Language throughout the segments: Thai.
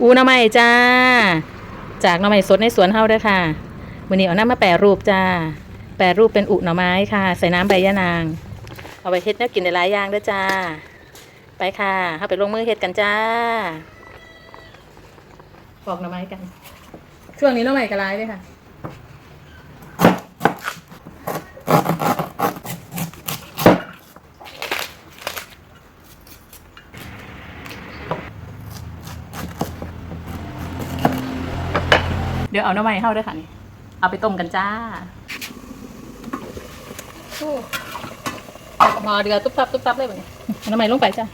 อูหน้ำไม้จ้า จากหน้ำไม้สดในสวนเฮาด้วยค่ะวันนี้เอาน้ำมาแปรรูปจ้า แปรรูปเป็นอุหน่อไม้ค่ะ ใส่น้ำใบยะนาง เอาไปเฮ็ดแนวกินในหลายอย่างด้วยจ้า ไปค่ะเข้าไปลงมือเฮ็ดกันจ้าปอกหน่อไม้กัน ช่วงนี้หน้ำไม้กระไรเลยค่ะ เดี๋ยวเอาน้ำมันเข้าด้วยค่ะนี่เอาไปต้มกันจ้าโอ้หอเดือตุ๊บตับตุ๊บตับเลยแบบนี้เอาน้ำมันลงไปจ้า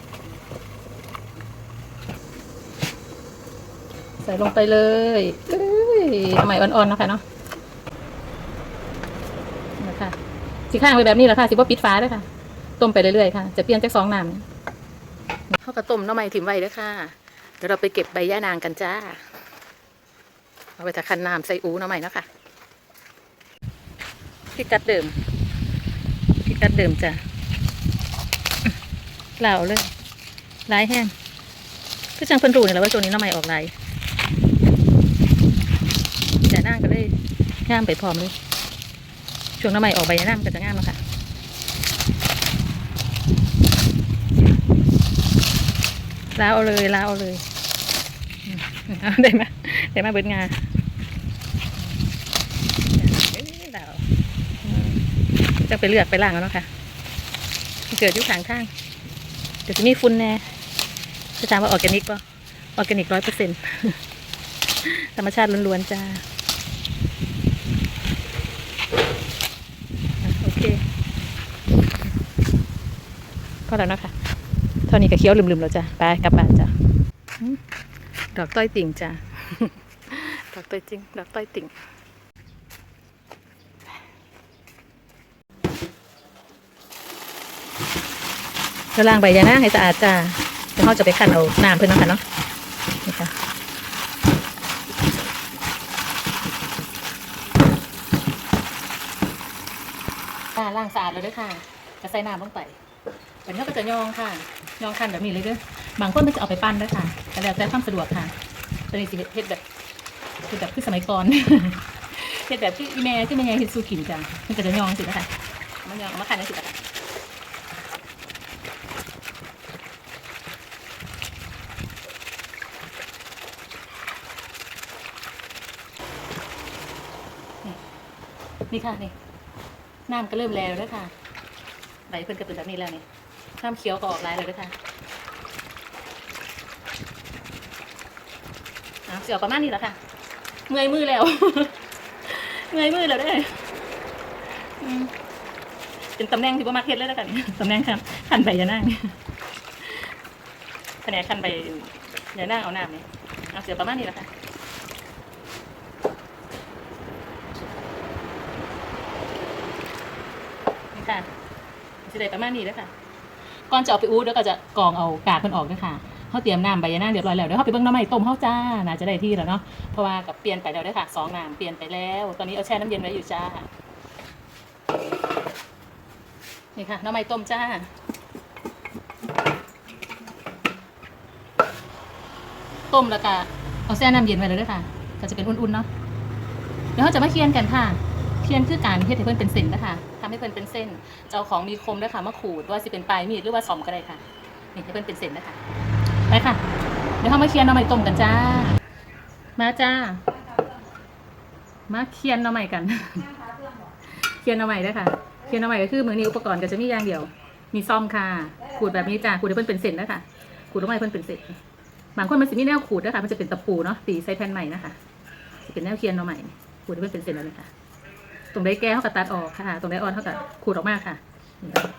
ใส่ลงไปเลยเอ้ยน้ำมันอ่อนๆนะคะเนาะนะคะสีข้างไปแบบนี้แหละค่ะสิว่าปิดฟ้าด้วยค่ะ ต้มไปเรื่อยๆค่ะ จะเปลี่ยนจากสองน้ำเข้ากระต้มน้ำมันถิ่มไว้ด้วยค่ะ เดี๋ยวเราไปเก็บใบย่านางกันจ้า เอาไปทาคันน้ำใส่อูน่อใหม่เนาะคะพิกัดเดิมพิกัดเดิมจ้ะเหล่าเลยลายแห้งคือจังเพิ่นรู้นี่แหละว่าช่วงนี้น้อใหม่ออกลายแต่นั่งก็เลยง่ามไปพร้อมเลยช่วงน้อใหม่ออกใบหน้ามันก็จะง่ามแล้วค่ะลาวเอาเลยลาวเอาเลย ได้ไหมได้ไหมเบิดงาจะไปเลือกไปล่างแล้วนะค่ะเกิดอยู่ข้างข้างเดี๋ยวจะมีฝุ่นแน่จะถามว่าออร์แกนิกป่ะออร์แกนิกร้อยเปอร์เซ็นต์ธรรมชาติล้วนๆจ้าโอเคพอแล้วนะคะเท่านี้ก็เคี้ยวลืมๆแล้วจ้ะไปกลับบ้านจ้ะ ดอกต้อยติ่งจ้ะ ดอกต้อยจริง ดอกต้อยติ่ง แล้วล้างใบยานาให้สะอาดจ้าเดี๋ยวเขาจะไปขันเอาน้ำเพื่อนเนาะค่ะเนาะนี่ค่ะอ่าล้างสะอาดแล้วด้วยค่ะ จะใส่น้ำลงไปแบบนี้ก็จะยองค่ะ ยองคันแบบนี้เลยเด้วยบางคนมันจะเอาไปปั้นด้วยค่ะ แต่แล้วแต่ความสะดวกค่ะตอนนี้สิเฮ็ดแบบเฮ็ดแบบคือสมัยก่อนเฮ็ดแบบที่อีแม่ที่แม่ยายเฮ็ดสูกินจ้ะมันก็จะยองสินะคะมันยองเอามาขันสิคะนี่ค่ะนี่น้ำก็เริ่มแล้วแล้วค่ะใบเพิ่นก็เป็นแบบนี้แล้วนี่น้ำเขียวก็ออกลายแล้วด้วยค่ะ อะเสียวประมาณนี้แหละค่ะ เมื่อยมือแล้ว เมื่อยมือแล้วเด้เป็นตำแหน่งที่บ่มาเฮ็ดเลยแล้วกันตำแหน่งคันคันใบยานางแผนกคันใบยานางเอาหน้ำนี่เอาเสียวประมาณนี้แหละค่ะนี่ค่ะสิได้ประมาณนี้แล้วค่ะ ก่อนจะเอาไปอู้เดี๋ยวก็จะกรองเอากากมันออกด้วยค่ะ เขาเตรียมน้ำใบยะนางเรียบร้อยแล้วเดี๋ยวเขาไปเบิ้งน้ำใหม่ต้มเขาจ้าน่าจะได้ที่แล้วเนาะเพราะว่ากับเปลี่ยนไปแล้วด้วยค่ะสองน้ำเปลี่ยนไปแล้ว ตอนนี้เอาแช่น้ำเย็นไว้อยู่จ้านี่ค่ะน้ำใหม่ต้มจ้าต้มแล้วก็เอาแช่น้ำเย็นไว้เลยด้วยค่ะ ก็จะเป็นอุ่นๆเนาะเดี๋ยวเขาจะมาเคียนกันค่ะเคียนคือการเฮ็ดให้เพื่อนเป็นเส้นนะคะทำให้เพื่อนเป็นเส้น เจ้าของมีคมด้วยค่ะมาขูดว่าสิเป็นปลายมีดหรือว่าสอมก็ได้ค่ะนี่ให้เพื่อนเป็นเส้นนะคะ ไปค่ะ เดี๋ยวเขามาเคียนหน่อไม้ต้มกันจ้า มาจ้า มาเคียนหน่อไม้กัน เคียนหน่อไม้ด้วยค่ะ เคียนหน่อไม้ก็คือมือนี้อุปกรณ์ก็จะมีอย่างเดียว มีซ่อมค่ะ ขูดแบบนี้จ้า ขูดให้เพื่อนเป็นเส้นนะคะขูดลงไปเพื่อนเป็นเส้นบางคนมันจะมีแนวขูดด้วยค่ะมันจะเป็นตะปูเนาะ ตีใส่แผ่นใหม่นะคะ จะเป็นแนวเคียนหน่อไม้ขูดให้เพื่อนเป็นเส้นแบบนี้ค่ะตรงได้แก้เขาก็ตัดออกค่ะ ตรงได้อ่อนเขาก็ขูดออกมาค่ะนี่ค่ะ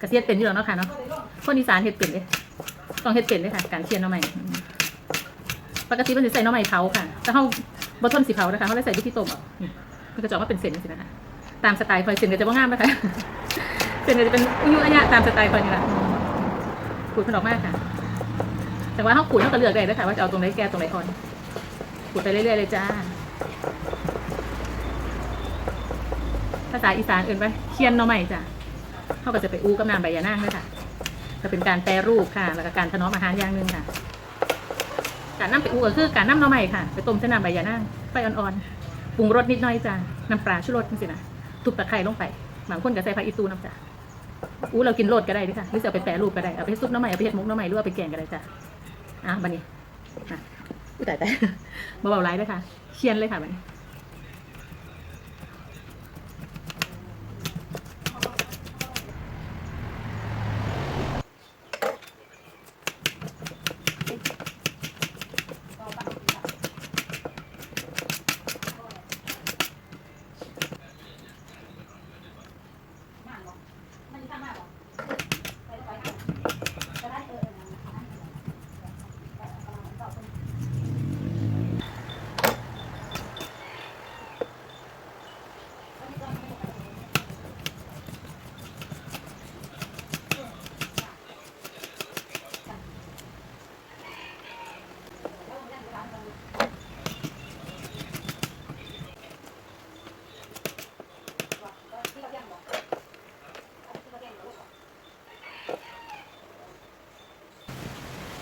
กระเทียดเป็นอยู่แล้วเนาะค่ะเนาะคนอีสานเฮ็ดเป็นเด้ ต้องเฮ็ดเป็นเด้ค่ะ การเคียนหน้อใหม่ปกติมันสิใส่หน้อใหม่เผาค่ะ แต่เขาบ่ทนสิเผานะคะเขาเลยใส่วิธีต้มอะมันก็จะออกมาเป็นเส้นสินะคะตามสไตล์คอยเส้นก็จะว่างามนะคะเส้นก็จะเป็นอุ้ยอันยะตามสไตล์คอยนี่แหละขูดมันออกมาค่ะ แต่ว่าเขาขูดเขาก็เลือกได้ด้วยค่ะว่าจะเอาตรงไหนแก้ตรงไหนอ่อนขูดไปเรื่อยๆเลยจ้าภาษาอีสานเอื่นไปเคียนหน่อใหม่จ้ะเขาก็จะไปอู้กับน้ำใบยะนางด้วยค่ะ จะเป็นการแปรรูปค่ะ แล้วก็การถนอมอาหารอย่างหนึ่งค่ะ การน้ำไปอูก็คือการน้ำหน่อใหม่ค่ะ ไปต้มเส้นน้ำใบยานางไฟอ่อนๆ ปรุงรสนิดหน่อยจ้าน้ำปลาชูรสจังสินะตุบตะไคร้ลงไป บางคนก็ใส่ผักอีตูน้ำจ้าอู้เรากินโรดก็ได้ด้วยค่ะหรือจะเอาไปแปรรูปก็ได้ เอาไปซุปน้ำใหม่เอาไปเฮ็ดมุกน้ำใหม่หรือเอาไปแกงก็ได้จ้าอะบันนี้อะอู้แต่แต่เบาๆไลายด้วยค่ะเชียนเลยค่ะบันนี้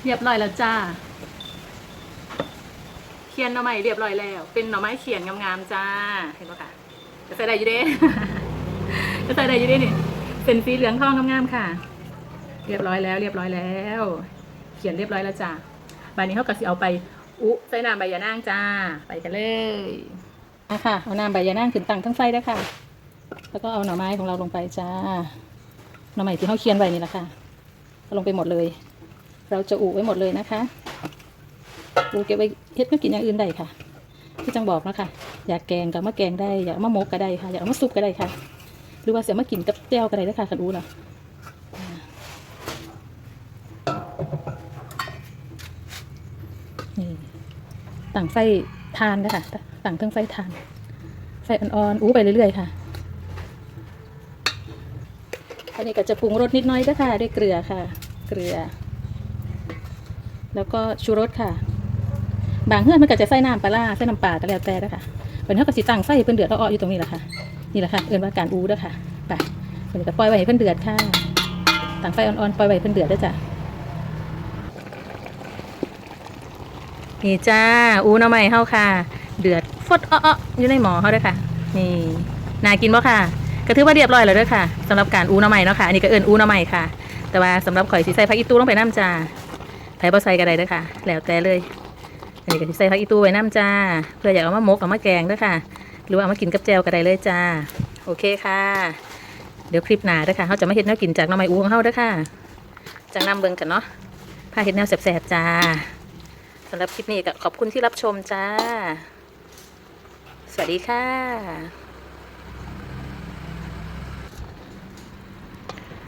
เรียบร้อยแล้วจ้า เขียนหน่อไม้เรียบร้อยแล้ว เป็นหน่อไม้เขียนงามๆจ้า เห็นปะคะจะใส่ได้อยู่เด้จะใส่ได้อยู่เด้นี่เป็นสีเหลืองทองงามๆค่ะ เรียบร้อยแล้ว เรียบร้อยแล้ว เขียนเรียบร้อยแล้วจ้าใบนี้เขาก็สิเอาไป อุใส่น้ำใบยานางจ้า ไปกันเลยอะค่ะเอาน้ำใบยานางขึ้นตั้งทั้งไฟด้วยค่ะ แล้วก็เอาหน่อไม้ของเราลงไปจ้า หน่อไม้ที่เขาเคียนไว้นี่แหละค่ะลงไปหมดเลย เราจะอุไว้หมดเลยนะคะอุเก็บไว้เฮ็ดไม่กินอย่างอื่นได้ค่ะที่จังบอกนะคะอยากแกงก็เอามาแกงได้อยากมาหมกก็ได้ค่ะอยากมาซุปก็ได้ค่ะ หรือว่าเสียมากินกับแจ่วก็ได้นะคะคันอูนะนี่ตั้งไฟทานนะคะตั้งเครื่องไฟทาน ไฟอ่อนๆอู้ไปเรื่อยๆค่ะอันนี้ก็จะปรุงรสนิดน้อยก็ค่ะ ด้วยเกลือค่ะ เกลือ แล้วก็ชูรสค่ะ บางเฮือนมันก็จะใส่น้ำปลาใส่น้ำปลาก็แล้วแต่นะคะเป็นเท่ากับสีตั้งไฟให้เพิ่นเดือดแล้วอ้ออยู่ตรงนี้แหละค่ะ นี่แหละค่ะ เอิ้นว่าการอูด้อค่ะไปเพิ่นก็ปล่อยไว้ให้เพิ่นเดือดค่ะตั้งไฟอ่อนๆปล่อยไว้ให้เพิ่นเดือดด้อจ้ะนี่จ้า อูน้ำใหม่เฮาค่ะ เดือดฟดอ้อๆอยู่ในหม้อเฮาเด้อค่ะ นี่น่ากินบ่ค่ะก็ถือว่าเรียบร้อยแล้วด้อค่ะสำหรับการอูน้ำใหม่เนาะค่ะอันนี้ก็เอิ้นอูน้ำใหม่ค่ะ แต่ว่าสำหรับข่อยสิใส่ผักอีตูลงไปน้ำจ้า ผบ่ใส่ก็ได้เด้อค่ะ แล้วแต่เลย อันนี้ก็สิใส่ผักอีตูไว้น้ำจ้า เพื่ออยากเอามาหมกเอามาแกงเด้อค่ะ หรือว่าเอามากินกับแจวก็ได้เลยจ้า โอเคค่ะ เดี๋ยวคลิปหน้าเด้อค่ะเขาจะมาเฮ็ดแนวกินจากน้ำไม้อูของเฮาเด้อค่ะจากน้ำเบิงกันเนาะพาเฮ็ดแนวแซ่บๆจ้าสำหรับคลิปนี้ก็ขอบคุณที่รับชมจ้า สวัสดีค่ะ